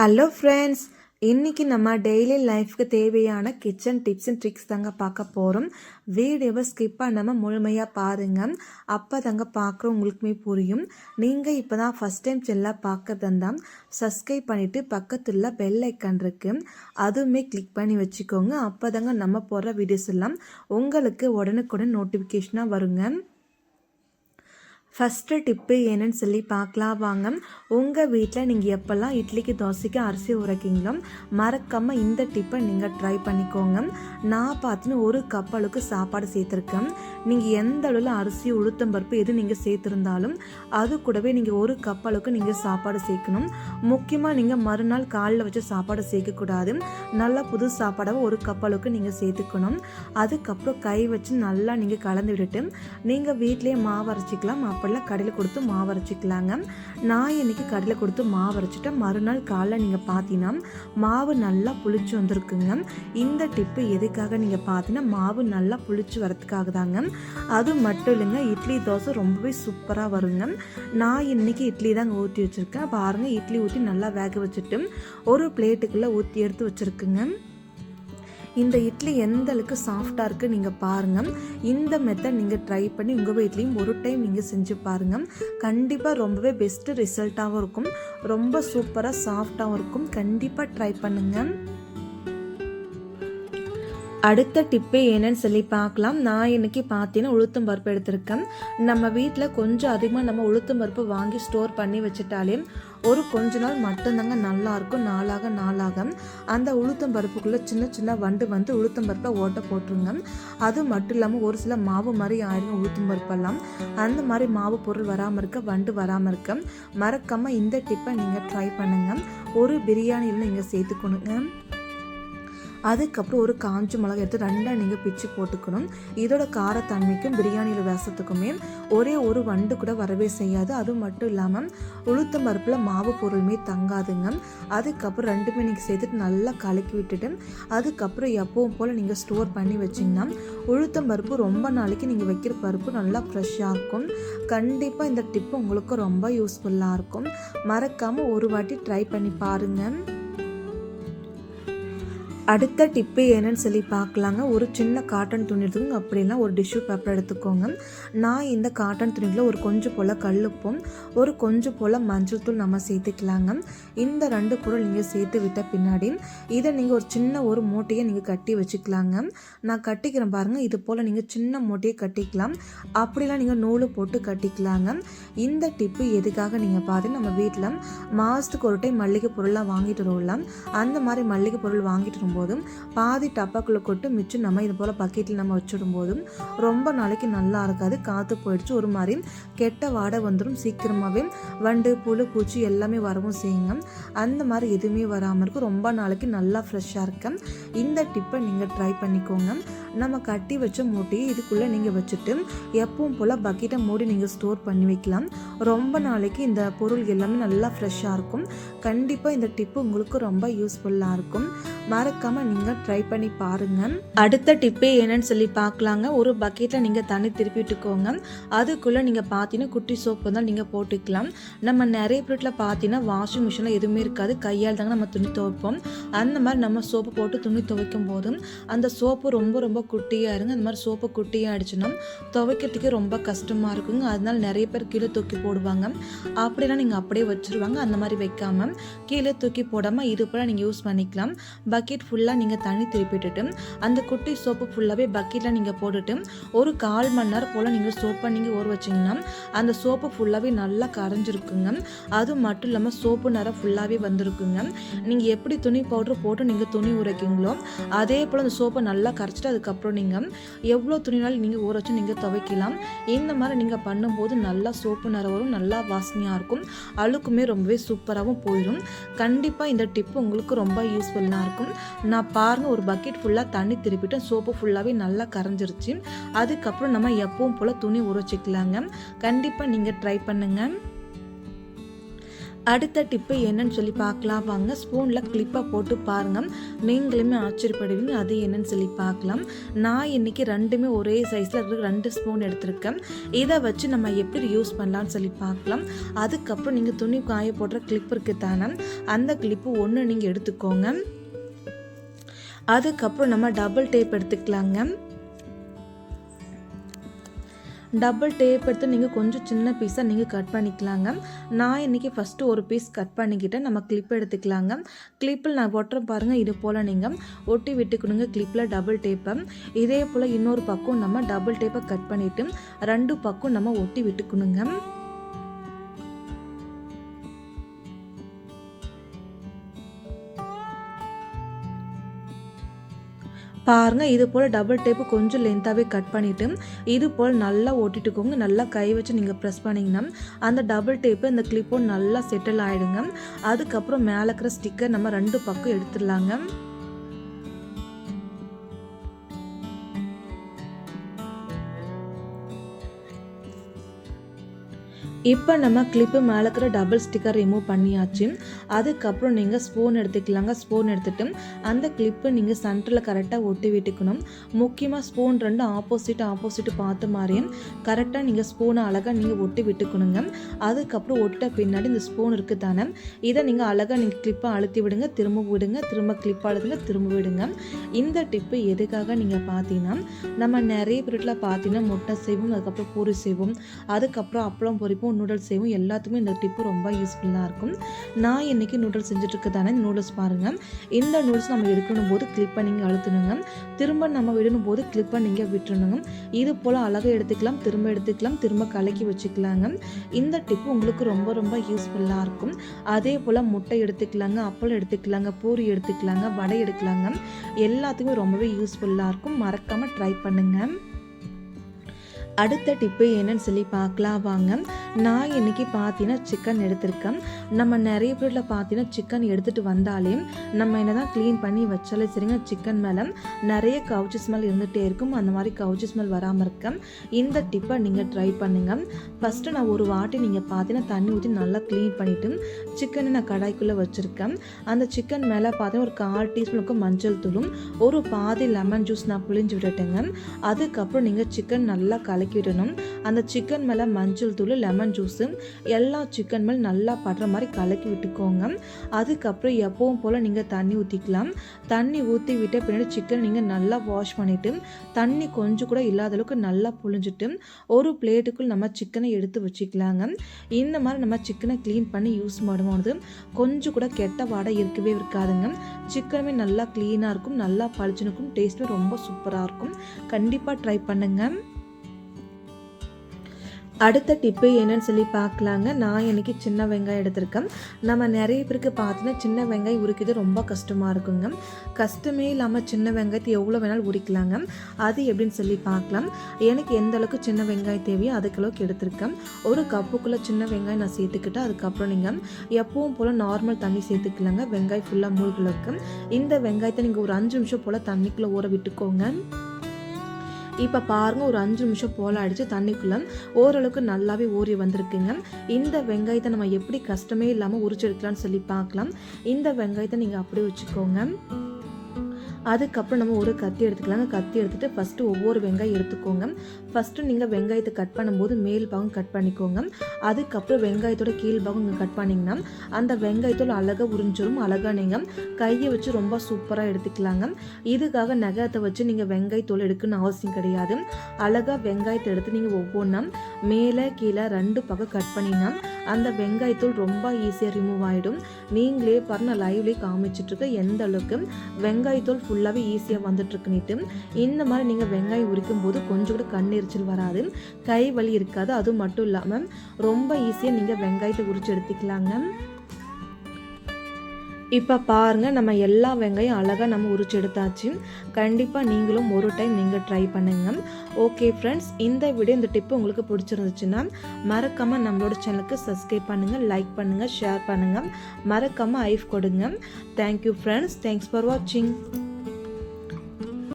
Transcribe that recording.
Hello friends இன்றைக்கி நம்ம daily லைஃப்க்கு தேவையான கிச்சன் டிப்ஸ் அண்ட் ட்ரிக்ஸ் தாங்க பார்க்க போகிறோம் வீடியோவை ஸ்கிப் பண்ணாமல் முழுமையாக பாருங்கள் அப்போ தாங்க பார்க்குற உங்களுக்குமே புரியும். நீங்கள் இப்போ தான் ஃபஸ்ட் டைம் செல்லாக பார்க்குறதா இருந்தால் சப்ஸ்கிரைப் பண்ணிவிட்டு பக்கத்தில் பெல் ஐக்கான் இருக்குது அதுவுமே கிளிக் பண்ணி வச்சுக்கோங்க. அப்போ தாங்க நம்ம போடுற வீடியோஸ் எல்லாம் உங்களுக்கு உடனுக்குடன் நோட்டிஃபிகேஷனாக வருங்க. ஃபஸ்ட்டு டிப்பு என்னன்னு சொல்லி பார்க்கலாம். வாங்க. உங்கள் வீட்டில் நீங்கள் எப்போல்லாம் இட்லிக்கு தோசைக்கு அரிசி உரைக்கீங்களோ மறக்காமல் இந்த டிப்பை நீங்கள் ட்ரை பண்ணிக்கோங்க. நான் பார்த்துன்னு ஒரு கப் அளவுக்கு சாப்பாடு சேர்த்துருக்கேன். நீங்கள் எந்த அளவில் அரிசி உளுத்தம்பருப்பு எது நீங்கள் சேர்த்துருந்தாலும் அது கூடவே நீங்கள் ஒரு கப் அளவுக்கு நீங்கள் சாப்பாடு சேர்க்கணும். முக்கியமாக நீங்கள் மறுநாள் காலில் வச்சு சாப்பாடு சேர்க்கக்கூடாது நல்லா புது சாப்பாடாக ஒரு கப் அளவுக்கு நீங்கள் சேர்த்துக்கணும். அதுக்கப்புறம் கை வச்சு நல்லா நீங்கள் கலந்து விட்டுட்டு நீங்கள் வீட்டிலேயே மாவு அரைச்சிக்கலாம். அப்படிலாம் கடையில் கொடுத்து மாவு அரைச்சிக்கலாங்க. நான் இன்றைக்கி கடையில் கொடுத்து மாவு அரைச்சிட்டேன். மறுநாள் காலைல நீங்கள் பார்த்தீங்கன்னா மாவு நல்லா புளிச்சு வந்திருக்குங்க. இந்த டிப்பு எதுக்காக நீங்கள் பார்த்தீங்கன்னா மாவு நல்லா புளிச்சு வரதுக்காக தாங்க. அது மட்டும் இல்லைங்க இட்லி தோசை ரொம்பவே சூப்பராக வருங்க. நான் இன்றைக்கி இட்லி தாங்க ஊற்றி வச்சுருக்கேன். பாருங்கள் இட்லி ஊற்றி நல்லா வேக வச்சுட்டு ஒரு பிளேட்டுக்குள்ளே ஊற்றி எடுத்து வச்சுருக்குங்க. இந்த இட்லி எந்த அளவுக்கு சாஃப்டாக இருக்குது நீங்கள் பாருங்கள் இந்த மெத்தட் நீங்கள் ட்ரை பண்ணி உங்கள் வீட்லேயும் ஒரு டைம் நீங்கள் செஞ்சு பாருங்கள் கண்டிப்பாக ரொம்பவே பெஸ்ட்டு ரிசல்ட்டாகவும் இருக்கும். ரொம்ப சூப்பராக சாஃப்டாகவும் இருக்கும். கண்டிப்பாக ட்ரை பண்ணுங்கள் அடுத்த டிப்பே என்னன்னு சொல்லி பார்க்கலாம். நான் இன்னைக்கு பார்த்தீங்கன்னா உளுத்தம் பருப்பு எடுத்திருக்கேன். நம்ம வீட்டில் கொஞ்சம் அதிகமாக நம்ம உளுத்தம் பருப்பு வாங்கி ஸ்டோர் பண்ணி வச்சுட்டாலே ஒரு கொஞ்ச நாள் மட்டும்தாங்க நல்லா இருக்கும் நாளாக நாளாக. அந்த உளுத்தம் பருப்புக்குள்ளே சின்ன சின்ன வண்டு வந்து உளுத்தம் பருப்பை ஓட்ட போட்டுருங்க. அது மட்டும் இல்லாமல் ஒரு சில மாவு மாதிரி ஆயிடுங்க உளுத்தம் பருப்பெல்லாம். அந்த மாதிரி மாவு பொருள் வராமல் இருக்க வண்டு வராமல் இருக்க மறக்காமல் இந்த டிப்பை நீங்கள் ட்ரை பண்ணுங்கள் ஒரு பிரியாணியில் நீங்கள் சேர்த்துக்கணுங்க. அதுக்கப்புறம் ஒரு காஞ்ச மிளகா எடுத்து ரெண்டாக நீங்கள் பிச்சு போட்டுக்கணும். இதோட காரத்தன்மைக்கும் பிரியாணியில் வேசத்துக்குமே ஒரே ஒரு வண்டு கூட வரவே செய்யாது. அது மட்டும் இல்லாமல் உளுத்தம் பருப்பில் மாவு பொருளுமே தங்காதுங்க. அதுக்கப்புறம் ரெண்டுமே நீங்கள் சேர்த்துட்டு நல்லா கலக்கி விட்டுட்டு அதுக்கப்புறம் எப்பவும் போல் நீங்கள் ஸ்டோர் பண்ணி வச்சிங்கன்னா உளுத்தம் பருப்பு ரொம்ப நாளைக்கு நீங்கள் வைக்கிற பருப்பு நல்லா ஃப்ரெஷ்ஷாக இருக்கும். கண்டிப்பாக இந்த டிப்பு உங்களுக்கு ரொம்ப யூஸ்ஃபுல்லாக இருக்கும். மறக்காமல் ஒரு வாட்டி ட்ரை பண்ணி பாருங்கள் அடுத்த டிப்பு என்னன்னு சொல்லி பார்க்கலாங்க. ஒரு சின்ன காட்டன் துணி எடுத்துக்கோங்க. அப்படின்னா ஒரு டிஷ்யூ பேப்பர் எடுத்துக்கோங்க. நான் இந்த காட்டன் துணியில் ஒரு கொஞ்சம் போல் கல்லுப்பும் ஒரு கொஞ்சம் போல் மஞ்சள் தூள் நம்ம சேர்த்துக்கலாங்க. இந்த ரெண்டு பொருள் நீங்கள் சேர்த்து விட்ட பின்னாடி இதை நீங்கள் ஒரு சின்ன ஒரு மூட்டையை நீங்கள் கட்டி வச்சுக்கலாங்க. நான் கட்டிக்கிறேன் பாருங்கள் இது போல் நீங்கள் சின்ன மூட்டையை கட்டிக்கலாம். அப்படிலாம் நீங்கள் நூல் போட்டு கட்டிக்கலாங்க. இந்த டிப்பு எதுக்காக நீங்கள் பார்த்து நம்ம வீட்டில் மாதத்துக்கு ஒரு டைம் மல்லிகை பொருளாக வாங்கிட்டு வரலாம் அந்த மாதிரி மல்லிகை பொருள் வாங்கிட்டு போதும். பாதி டப்பாக்குள்ளே கொட்டு மிச்சம் நம்ம இது போல் பக்கெட்டில் நம்ம வச்சிடும் போதும். ரொம்ப நாளைக்கு நல்லா இருக்காது காற்று போயிடுச்சு. ஒரு மாதிரி கெட்ட வாடை வந்துடும் சீக்கிரமாகவே வண்டு புழு பூச்சி எல்லாமே வரவும் செய்யுங்க. அந்த மாதிரி எதுவுமே வராமல் இருக்கும் ரொம்ப நாளைக்கு நல்லா ஃப்ரெஷ்ஷாக இருக்கும் இந்த டிப்பை நீங்கள் ட்ரை பண்ணிக்கோங்க. நம்ம கட்டி வச்ச மூட்டையை இதுக்குள்ளே நீங்கள் வச்சுட்டு எப்பவும் போல் பக்கெட்டை மூடி நீங்கள் ஸ்டோர் பண்ணி வைக்கலாம். ரொம்ப நாளைக்கு இந்த பொருள் எல்லாமே நல்லா ஃப்ரெஷ்ஷாக இருக்கும். கண்டிப்பாக இந்த டிப்பு உங்களுக்கு ரொம்ப யூஸ்ஃபுல்லாக இருக்கும். மறக்காமல் நீங்கள் ட்ரை பண்ணி பாருங்கள் அடுத்த டிப்பே என்னன்னு சொல்லி பார்க்கலாங்க ஒரு பக்கெட்டில் நீங்கள் தண்ணி திருப்பிட்டுக்கோங்க அதுக்குள்ளே நீங்கள் பார்த்தீங்கன்னா குட்டி சோப்பு தான் நீங்கள் போட்டுக்கலாம். நம்ம நிறைய வீட்டில் பார்த்தீங்கன்னா வாஷிங் மிஷினில் எதுவுமே இருக்காது. கையால் தாங்க நம்ம துணி துவைப்போம். அந்த மாதிரி நம்ம சோப்பு போட்டு துணி துவைக்கும் போதும் அந்த சோப்பு ரொம்ப ரொம்ப குட்டியாக இருங்க. அந்த மாதிரி சோப்பு குட்டியாக ஆயிடுச்சுன்னா துவைக்கிறதுக்கே ரொம்ப கஷ்டமாக இருக்குங்க. அதனால நிறைய பேர் கீழே தூக்கி போடுவாங்க. அப்படிலாம் நீங்கள் அப்படியே வச்சுருவாங்க. அந்த மாதிரி வைக்காமல் கீழே தூக்கி போடாமல் இது போல் நீங்கள் யூஸ் பண்ணிக்கலாம். பக்கெட் ஃபுல்லாக ஃபுல்லாக நீங்கள் தண்ணி திருப்பிட்டுட்டு அந்த குட்டி சோப்பு ஃபுல்லாகவே பக்கெட்டில் நீங்கள் போட்டுட்டு ஒரு கால் மணி நேரம் போல் நீங்கள் சோப்பை நீங்கள் ஊற வச்சிங்கன்னா அந்த சோப்பு ஃபுல்லாகவே நல்லா கரைஞ்சிருக்குங்க. அது மட்டும் இல்லாமல் சோப்பு நிறம் ஃபுல்லாகவே வந்திருக்குங்க. நீங்கள் எப்படி துணி பவுடர் போட்டு நீங்கள் துணி உரைக்கீங்களோ அதே போல் அந்த சோப்பை நல்லா கரைச்சிட்டு அதுக்கப்புறம் நீங்கள் எவ்வளோ துணினாலும் நீங்கள் ஊற வச்சு நீங்கள் துவைக்கலாம். இந்த மாதிரி நீங்கள் பண்ணும்போது நல்லா சோப்பு நிறம் வரும் நல்லா வாசனையாக இருக்கும். அழுக்குமே ரொம்பவே சூப்பராகவும் போயிடும். கண்டிப்பாக இந்த டிப்பு உங்களுக்கு ரொம்ப யூஸ்ஃபுல்லாக இருக்கும். நான் பாருங்கள் ஒரு பக்கெட் ஃபுல்லாக தண்ணி திருப்பிட்டேன். சோப்பு ஃபுல்லாகவே நல்லா கரைஞ்சிருச்சு. அதுக்கப்புறம் நம்ம எப்பவும் போல் துணி உரைச்சிக்கலாங்க கண்டிப்பாக நீங்கள் ட்ரை பண்ணுங்கள் அடுத்த டிப்பு என்னன்னு சொல்லி பார்க்கலாம். வாங்க ஸ்பூனில் கிளிப்பாக போட்டு பாருங்கள் நீங்களுமே ஆச்சரியப்படுவீங்க அது என்னன்னு சொல்லி பார்க்கலாம். நான் இன்றைக்கி ரெண்டுமே ஒரே சைஸில் இருக்கிற ரெண்டு ஸ்பூன் எடுத்திருக்கேன். இதை வச்சு நம்ம எப்படி யூஸ் பண்ணலாம்னு சொல்லி பார்க்கலாம். அதுக்கப்புறம் நீங்கள் துணி காய போடுற கிளிப் இருக்குது தானே அந்த கிளிப்பு ஒன்று நீங்கள் எடுத்துக்கோங்க. அதுக்கப்புறம் நம்ம டபுள் டேப் எடுத்துக்கலாங்க. டபுள் டேப் எடுத்து நீங்கள் கொஞ்சம் சின்ன பீஸாக நீங்கள் கட் பண்ணிக்கலாங்க. நான் இன்றைக்கி ஃபஸ்ட்டு ஒரு பீஸ் கட் பண்ணிக்கிட்டேன் நம்ம கிளிப் எடுத்துக்கலாங்க. கிளிப்பில் நான் ஒட்டுற பாருங்கள் இது போல் நீங்கள் ஒட்டி விட்டுக்கணுங்க கிளிப்பில் டபுள் டேப்பை இதே போல் இன்னொரு பக்கம் நம்ம டபுள் டேப்பை கட் பண்ணிவிட்டு ரெண்டு பக்கம் நம்ம ஒட்டி விட்டுக்கணுங்க. பாருங்கள் இது போல் டபுள் டேப்பு கொஞ்சம் லென்த்தாகவே கட் பண்ணிவிட்டு இது போல் நல்லா ஓட்டிட்டுக்கோங்க. நல்லா கை வச்சு நீங்கள் ப்ரெஸ் பண்ணிங்கன்னா அந்த டபுள் டேப்பு இந்த கிளிப்பும் நல்லா செட்டில் ஆகிடுங்க அதுக்கப்புறம் மேலே இருக்கிற ஸ்டிக்கர் நம்ம ரெண்டு பக்கம் எடுத்துடலாங்க. இப்போ நம்ம கிளிப்பு மேலே இருக்கிற டபுள் ஸ்டிக்கர் ரிமூவ் பண்ணியாச்சு. அதுக்கப்புறம் நீங்கள் ஸ்பூன் எடுத்துக்கலாங்க. ஸ்பூன் எடுத்துகிட்டு அந்த கிளிப்பு நீங்கள் சென்டரில் கரெக்டாக ஒட்டி விட்டுக்கணும். முக்கியமாக ஸ்பூன் ரெண்டு ஆப்போசிட் ஆப்போசிட் பார்த்த மாதிரியும் கரெக்டாக நீங்கள் ஸ்பூனை அழகாக நீங்கள் ஒட்டி விட்டுக்கணுங்க. அதுக்கப்புறம் ஒட்ட பின்னாடி இந்த ஸ்பூன் இருக்குது தானே இதை நீங்கள் அழகாக நீங்கள் கிளிப்பை அழுத்தி விடுங்க. திரும்ப விடுங்க. திரும்ப கிளிப் அழுதுங்க திரும்ப விடுங்க. இந்த டிப்பு எதுக்காக நீங்கள் பார்த்தீங்கன்னா நம்ம நிறைய பேரில் பார்த்தீங்கன்னா முட்டை செய்வோம் அதுக்கப்புறம் பூரி செய்வோம். அதுக்கப்புறம் அப்பளம் பொரிப்போம் நூடுல்ஸ் செய்வோம் எல்லாத்துக்குமே இந்த டிப்பு ரொம்ப யூஸ்ஃபுல்லாக இருக்கும். நான் இன்றைக்கி நூடுல்ஸ் செஞ்சுட்டு தானே நூடுல்ஸ் பாருங்கள் இந்த நூடுல்ஸ் நம்ம எடுக்கணும் போது கிளிப்பை நீங்கள் அழுத்தணுங்க. திரும்ப நம்ம விடணும் போது கிளிப்பை நீங்கள் விட்டுணுங்க இது போல் அழகாக எடுத்துக்கலாம் திரும்ப எடுத்துக்கலாம் திரும்ப கலக்கி வச்சுக்கலாங்க. இந்த டிப்பு உங்களுக்கு ரொம்ப ரொம்ப யூஸ்ஃபுல்லாக இருக்கும். அதே போல் முட்டை எடுத்துக்கலாங்க அப்பளம் எடுத்துக்கலாங்க பூரி எடுத்துக்கலாங்க வடை எடுக்கலாங்க. எல்லாத்துக்குமே ரொம்பவே யூஸ்ஃபுல்லாக இருக்கும். மறக்காமல் ட்ரை பண்ணுங்கள் அடுத்த டிப்பு என்னன்னு சொல்லி பார்க்கலாம் வாங்க. நான் இன்றைக்கி பார்த்தீங்கன்னா சிக்கன் எடுத்திருக்கேன். நம்ம நிறைய பேரில் பார்த்தீங்கன்னா சிக்கன் எடுத்துகிட்டு வந்தாலே நம்ம என்ன தான் க்ளீன் பண்ணி வச்சாலே சரிங்க சிக்கன் மேலே நிறைய கவுச்சி ஸ்மெல் இருந்துகிட்டே இருக்கும். அந்த மாதிரி கவுச்சி ஸ்மெல் வராமல் இருக்க. இந்த டிப்பை நீங்கள் ட்ரை பண்ணுங்கள் ஃபஸ்ட்டு நான் ஒரு வாட்டி நீங்கள் பார்த்தீங்கன்னா தண்ணி ஊற்றி நல்லா க்ளீன் பண்ணிவிட்டு சிக்கனை நான் கடாய்க்குள்ளே வச்சுருக்கேன். அந்த சிக்கன் மேலே பார்த்தீங்கன்னா ஒரு கால் டீஸ்பூனுக்கு மஞ்சள் தூளும் ஒரு பாதி லெமன் ஜூஸ் நான் புளிஞ்சு விட்டுட்டேங்க. அதுக்கப்புறம் நீங்கள் சிக்கன் நல்லா கலக்கி விடணும். அந்த சிக்கன் மேலே மஞ்சள் தூள் லெமன் ஜூஸு எல்லா சிக்கன் மேலே நல்லா படுற மாதிரி கலக்கி விட்டுக்கோங்க. அதுக்கப்புறம் எப்பவும் போல் நீங்கள் தண்ணி ஊற்றிக்கலாம் தண்ணி ஊற்றி விட்ட பின்னாடி சிக்கன் நீங்கள் நல்லா வாஷ் பண்ணிவிட்டு தண்ணி கொஞ்சம் கூட இல்லாத அளவுக்கு நல்லா புழிஞ்சிட்டு ஒரு பிளேட்டுக்குள் நம்ம சிக்கனை எடுத்து வச்சுக்கலாங்க. இந்த மாதிரி நம்ம சிக்கனை க்ளீன் பண்ணி யூஸ் பண்ணும்போது கொஞ்சம் கூட கெட்ட வாடை இருக்கவே இருக்காதுங்க. சிக்கனுமே நல்லா க்ளீனாக இருக்கும் நல்லா பளிச்சுனுக்கும் டேஸ்ட்டும் ரொம்ப சூப்பராக இருக்கும். கண்டிப்பாக ட்ரை பண்ணுங்கள் அடுத்த டிப்பு என்னன்னு சொல்லி பார்க்கலாங்க. நான் எனக்கு சின்ன வெங்காயம் எடுத்திருக்கேன். நம்ம நிறைய பேருக்கு பார்த்தீங்கன்னா சின்ன வெங்காயம் உரிக்கிறது ரொம்ப கஷ்டமாக இருக்குங்க. கஷ்டமே இல்லாமல் சின்ன வெங்காயத்தை எவ்வளோ வேணாலும் உரிக்கலாங்க. அது எப்படின்னு சொல்லி பார்க்கலாம். எனக்கு எந்த அளவுக்கு சின்ன வெங்காயம் தேவையோ அதுக்களவுக்கு எடுத்திருக்கேன். ஒரு கப்புக்குள்ளே சின்ன வெங்காயம் நான் சேர்த்துக்கிட்டு அதுக்கப்புறம் நீங்கள் எப்பவும் போல் நார்மல் தண்ணி சேர்த்துக்கலாங்க. வெங்காயம் ஃபுல்லாக மூழ்களுக்கு இந்த வெங்காயத்தை நீங்கள் ஒரு அஞ்சு நிமிஷம் போல் தண்ணிக்குள்ளே ஊற விட்டுக்கோங்க. இப்போ பாருங்கள் ஒரு அஞ்சு நிமிஷம் போல் அடித்து தண்ணிக்குள்ளே ஓரளவுக்கு நல்லாவே ஊறி வந்திருக்குங்க. இந்த வெங்காயத்தை நம்ம எப்படி கஷ்டமே இல்லாமல் உரிச்செடுக்கலாம்னு சொல்லி பார்க்கலாம். இந்த வெங்காயத்தை நீங்கள் அப்படி வச்சுக்கோங்க. அதுக்கப்புறம் நம்ம ஒரு கத்தி எடுத்துக்கலாங்க. கத்தி எடுத்துகிட்டு ஃபஸ்ட்டு ஒவ்வொரு வெங்காயம் எடுத்துக்கோங்க. ஃபஸ்ட்டு நீங்கள் வெங்காயத்தை கட் பண்ணும்போது மேல் பாகம் கட் பண்ணிக்கோங்க. அதுக்கப்புறம் வெங்காயத்தோட கீழ் பாகம் நீங்கள் கட் பண்ணிங்கன்னா அந்த வெங்காயத்தோட அழகாக உறிஞ்சிரும் அழகாக நீங்கள் கையை வச்சு ரொம்ப சூப்பராக எடுத்துக்கலாங்க. இதுக்காக நகரத்தை வச்சு நீங்கள் வெங்காயத்தோல் எடுக்கணும்னு அவசியம் கிடையாது. அழகாக வெங்காயத்தை எடுத்து நீங்கள் ஒவ்வொன்றா மேலே கீழே ரெண்டு பக்கம் கட் பண்ணினா அந்த வெங்காயத்தூள் ரொம்ப ஈஸியாக ரிமூவ் ஆகிடும் நீங்களே பாருங்க லைவ்லேயே காமிச்சிட்ருக்க எந்த அளவுக்கு வெங்காயத்தூள் ஃபுல்லாகவே ஈஸியாக வந்துட்டுருக்குன்னுட்டு இந்த மாதிரி நீங்கள் வெங்காயம் உரிக்கும் போது கொஞ்சம் கூட கண்ணீர் எரிச்சல் வராது. கை வலி இருக்காது. அது மட்டும் இல்லாமல் ரொம்ப ஈஸியாக நீங்கள் வெங்காயத்தை உரிச்சு எடுத்துக்கலாங்க. இப்போ பாருங்கள் நம்ம எல்லா வெங்காயம் அழகாக நம்ம உரிச்சு எடுத்தாச்சு. கண்டிப்பாக நீங்களும் ஒரு டைம் நீங்கள் ட்ரை பண்ணுங்கள் ஓகே ஃப்ரெண்ட்ஸ் இந்த வீடியோ இந்த டிப்பு உங்களுக்கு பிடிச்சிருந்துச்சுன்னா மறக்காமல் நம்மளோட சேனலுக்கு சப்ஸ்கிரைப் பண்ணுங்கள் லைக் பண்ணுங்கள் ஷேர் பண்ணுங்கள் மறக்காமல் ஐஃப் கொடுங்க. தேங்க்யூ ஃப்ரெண்ட்ஸ் தேங்க்ஸ் ஃபார் வாட்சிங்